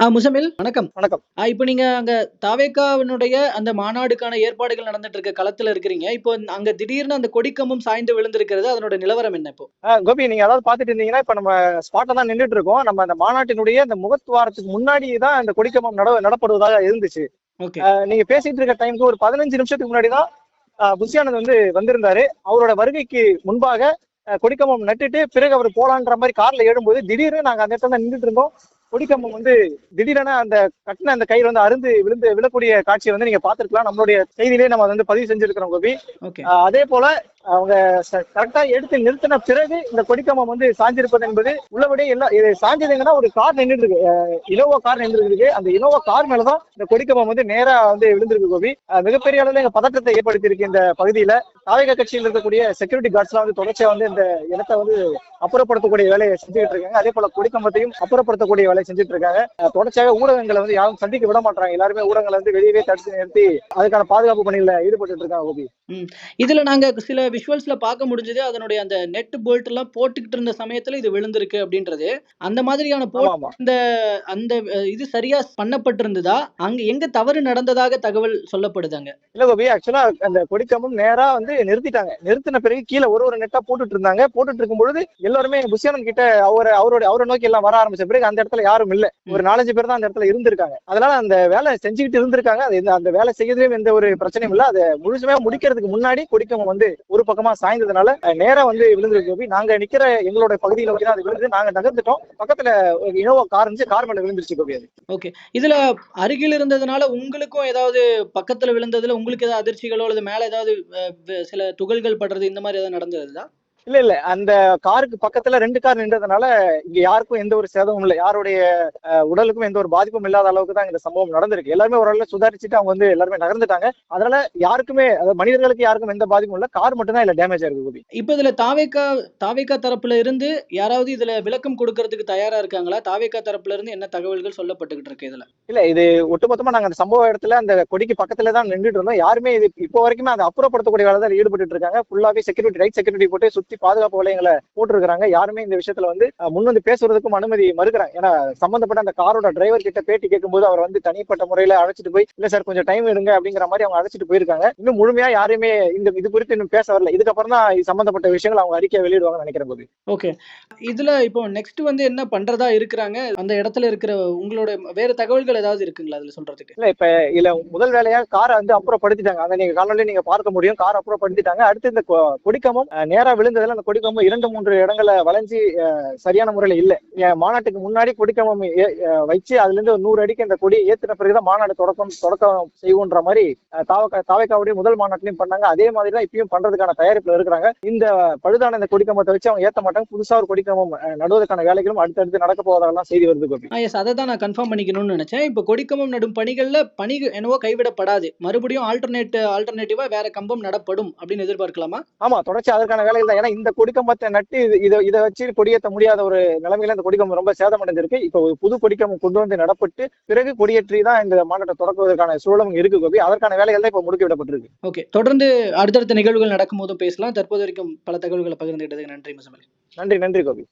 முசமில். வணக்கம். வணக்கம். இப்போ நீங்க அங்க தாவேக்காவினுடைய அந்த மாநாடுக்கான ஏற்பாடுகள் நடந்துட்டு இருக்க களத்துல இருக்கிறீங்க. இப்போ அங்க திடீர்னு அந்த கொடிக்கம்பம் சாய்ந்து விழுந்திருக்கிறது அதனோட நிலவரம் என்ன இப்போ? கோபி நீங்க அதாவது பாத்துட்டு இருந்தீங்கன்னா இப்ப நம்ம ஸ்பாட்ல தான் நின்றுட்டு இருக்கோம். நம்ம அந்த மாநாட்டினுடைய இந்த முகத்துவாரத்துக்கு முன்னாடி தான் இந்த கொடிக்கம்பம் நட நடப்படுவதாக இருந்துச்சு. நீங்க பேசிட்டு இருக்க டைமுக்கு ஒரு பதினஞ்சு நிமிஷத்துக்கு முன்னாடி தான் புஷியானந்த் வந்து வந்திருந்தாரு. அவரோட வருகைக்கு முன்பாக ஆஹ் கொடிக்கம்பம் நட்டுட்டு பிறகு அவர் போலான்ற மாதிரி கார்ல ஏழும்போது திடீர்னு நாங்க அந்த இடத்துல தான் நின்றுட்டு இருந்தோம். கொடிக்கம்பம் வந்து திடீரென அந்த கட்டின அந்த கயிறு வந்து அருந்து விழுந்து விழக்கூடிய காட்சியை வந்து நீங்க பாத்துருக்கலாம் நம்மளுடைய செய்தியிலே நம்ம வந்து பதிவு செஞ்சிருக்கிறோம் கோபி. அதே போல அவங்க கரெக்டா எடுத்து நிறுத்தின பிறகு இந்த கொடிக்கம்பம் வந்து சாஞ்சிருப்பது என்பது உள்ளபடியே எல்லாம் இது சாஞ்சதுங்கன்னா ஒரு கார் நின்றுட்டு இருக்கு இனோவா கார் நின்றுருக்கு அந்த இனோவா கார் மேலதான் இந்த கொடிக்கம்பம் வந்து நேரா வந்து விழுந்திருக்கு கோபி. மிகப்பெரிய அளவில் எங்க பதற்றத்தை ஏற்படுத்தியிருக்கு இந்த பகுதியில. தாயக கட்சியில் இருக்கக்கூடிய செக்யூரிட்டி கார்ட்ஸ் எல்லாம் வந்து தொடர்ச்சியா வந்து இந்த இடத்தை வந்து அப்புறப்படுத்தக்கூடிய வேலையை செஞ்சுட்டு இருக்காங்க. அதே போல கொடிக்கம்பத்தையும் அப்புறப்படுத்தக்கூடிய வேலையை செஞ்சுட்டு இருக்காங்க. தொடர்ச்சியாக ஊடகங்களை வந்து யாரும் சந்திக்க விட மாட்டாங்க எல்லாருமே ஊடகங்களை வந்து வெளியவே தடுத்து நிறுத்தி அதுக்கான பாதுகாப்பு பணியில ஈடுபட்டு இருக்காங்க கோபி. இதுல நாங்க சில விஷுவல்ஸ்ல பார்க்க முடிஞ்சது. அதனுடைய அந்த நெட் போல்ட் எல்லாம் போட்டுக்கிட்டு இருந்த சமயத்துல இது விழுந்திருக்கு அப்படின்றது. அந்த மாதிரியான அந்த அஹ், இது சரியா பண்ணப்பட்டிருந்ததா? அங்க எங்க தவறு நடந்ததாக தகவல் சொல்லப்படுதாங்க? இல்ல கோபி ஆக்சுவலா அந்த கொடிக்கம்பம் நேரா வந்து நிறுத்திட்டாங்க. நிறுத்தின பிறகு கீழே ஒரு ஒரு நெட்டா போட்டுட்டு இருந்தாங்க போட்டுட்டு இருக்கும் பொழுது எல்லாருமே புஷியானன் கிட்ட அவரை அவரோட அவரை நோக்கி எல்லாம் வர ஆரம்பிச்ச பிறகு அந்த இடத்துல யாரும் இல்ல. ஒரு நாலஞ்சு பேர் தான் அந்த இடத்துல இருந்திருக்காங்க. அதனால அந்த வேலை செஞ்சுக்கிட்டு இருந்திருக்காங்க. அது அந்த வேலை செய்யறதுலயும் எந்த ஒரு பிரச்சனையும் இல்ல. அதை முழுசுமே முடிக்கிறதுக்கு முன்னாடி கொடிக்கம்பம் வந்து ஒரு பக்கமா சாய்ந்ததுனால நேரம் நேரா வந்து விழுந்திருக்கு கோபி. நாங்க நிக்கிற எங்களோட பகுதியில வந்து அது விழுந்து நாங்க நகர்ந்துட்டோம் பக்கத்துல இனோவா கார் இருந்துச்சு கார் மேல விழுந்துருச்சு கோபி அது. இதுல அருகில் இருந்ததுனால உங்களுக்கும் ஏதாவது பக்கத்துல விழுந்ததுல உங்களுக்கு ஏதாவது அதிர்ச்சிகளோ அல்லது மேல ஏதாவது சில துகள்கள் படுறது இந்த மாதிரி ஏதாவது நடந்ததுதான் இல்ல இல்ல. அந்த காருக்கு பக்கத்துல ரெண்டு கார் நின்றதுனால இங்க யாருக்கும் எந்த ஒரு சேதமும் இல்லை. யாருடைய உடலுக்கும் எந்த ஒரு பாதிப்பும் இல்லாத அளவுக்கு தான் இந்த சம்பவம் நடந்திருக்கு. எல்லாருமே ஓரளவு சுதாரிச்சுட்டு அவங்க வந்து எல்லாருமே நகர்ந்துட்டாங்க. அதனால யாருக்குமே அதாவது மனிதர்களுக்கு யாருக்கும் எந்த பாதிப்பும் இல்ல. கார் மட்டும் தான் இல்ல டேமேஜ் ஆயிருக்கு கோபி. இப்ப இதுல தாவேக்கா தாவேக்கா தரப்புல இருந்து யாராவது இதுல விளக்கம் கொடுக்கறதுக்கு தயாரா இருக்காங்களா? தாவேக்கா தரப்புல இருந்து என்ன தகவல்கள் சொல்லப்பட்டுகிட்டு இருக்கு இதுல? இல்ல இது ஒட்டுமொத்தமா நாங்க அந்த சம்பவ இடத்துல அந்த கொடிக்கு பக்கத்துல தான் நின்றுட்டு இருந்தோம். யாருமே இது இப்போ வரைக்குமே அதை அப்புறப்படுத்தக்கூடிய வேலை தான் ஈடுபட்டு இருக்காங்க. ஃபுல்லாவே செக்யூரிட்டி ரைட் செக்யூரிட்டி போட்டு சுத்தி பாதுகாப்பு வளையங்களை போட்டிருக்காங்க யாருமே இந்த விஷயத்துல வந்து முன் வந்து பேசுறதுக்கும் அனுமதி மறுக்கிறாங்க. ஏன்னா சம்பந்தப்பட்ட அந்த காரோட டிரைவர் கிட்ட பேட்டி கேட்கும்போது அவர் வந்து தனிப்பட்ட முறையில அழைச்சிட்டு போய் இல்ல சார் கொஞ்சம் டைம் எடுங்க அப்படிங்கிற மாதிரி அவங்க அழைச்சிட்டு போயிருக்காங்க. இன்னும் முழுமையா யாருமே இந்த இது குறித்து இன்னும் பேச வரல. இதுக்கப்புறம் தான் இது சம்பந்தப்பட்ட விஷயங்கள் அவங்க அறிக்கை வெளியிடுவாங்கன்னு நினைக்கிறேன் கோபி ஓகே. இதுல இப்போ நெக்ஸ்ட் வந்து என்ன பண்றதா இருக்கிறாங்க? அந்த இடத்துல இருக்கிற உங்களோட வேற தகவல்கள் ஏதாவது இருக்குங்களா அதுல சொல்றதுக்கு? இல்ல இப்ப இதுல முதல் வேலையா காரை வந்து அப்புறப்படுத்திட்டாங்க. அதை நீங்க காலையில நீங்க பார்க்க முடியும். கார் அப்புறப்படுத்திட்டாங்க. அடுத்து இந்த கொ- கொடிக்கம்பம் அஹ், நேரா விழுந்ததுல அந்த கொடிக்கம்பம் இரண்டு மூன்று இடங்களை வளைஞ்சு சரியான முறையில இல்ல. மாநாட்டுக்கு முன்னாடி கொடிக்கம்பம் வச்சு அதுல இருந்து நூறு அடிக்கு அந்த கொடியை ஏத்தின பிறகுதான் மாநாடு தொடக்கம் தொடக்கம் செய்வோன்ற மாதிரி அஹ், தாவக தாவைக்காவுடைய முதல் மாநாட்டிலையும் பண்ணாங்க. அதே மாதிரி தான் இப்பயும் பண்றதுக்கான தயாரிப்புல இருக்கிறாங்க. இந்த பழுதான இந்த கொடிக்கம்பத்தை வச்சு அவங்க ஏத்த மாட்டாங்க. புதுசா ஒரு கொடிக்கம்பம் நடுவதற்கான வேலைகளும் அடுத்தடுத்து நடக்க போவதாகலாம் செய்தி வருது எஸ் அதை தான் நான் கன்ஃபார்ம் பண்ணிக்கணும்னு நினைச்சேன். இப்போ கொடிக்கம்பம் நடும் பணிகள்ல பணி என்னவோ கைவிடப்படாது. மறுபடியும் ஆல்டர்னேட் ஆல்டர்னேட்டிவா வேற கம்பம் நடப்படும் அப்படின்னு எதிர்பார்க்கலாமா? ஆமா தொடர்ச்சி அதற்கான வேலைகள் தான். ஏன்னா இந்த கொடிக்கம்பத்தை நட்டு இது இதை வச்சு கொடியேற்ற முடியாத ஒரு நிலைமையில இந்த கொடிக்கம்பம் ரொம்ப சேதமடைந்திருக்கு இப்போ ஒரு புது கொடிக்கம்பம் கொண்டு வந்து நடப்பட்டு பிறகு கொடியேற்றி தான் இந்த மாநாட்டை தொடக்குவதற்கான சூழலும் இருக்கு கோபி. அதற்கான வேலைகள் தான் இப்போ முடுக்கி விடப்பட்டிருக்கு ஓகே. தொடர்ந்து அடுத்தடுத்த நிகழ்வுகள் நடக்கும் போதும் பேசலாம். தற்போது வரைக்கும் பல தகவல்களை பகிர்ந்துகிட்டதுக்கு நன்றி முசமல் நன்றி நன்றி கோபி.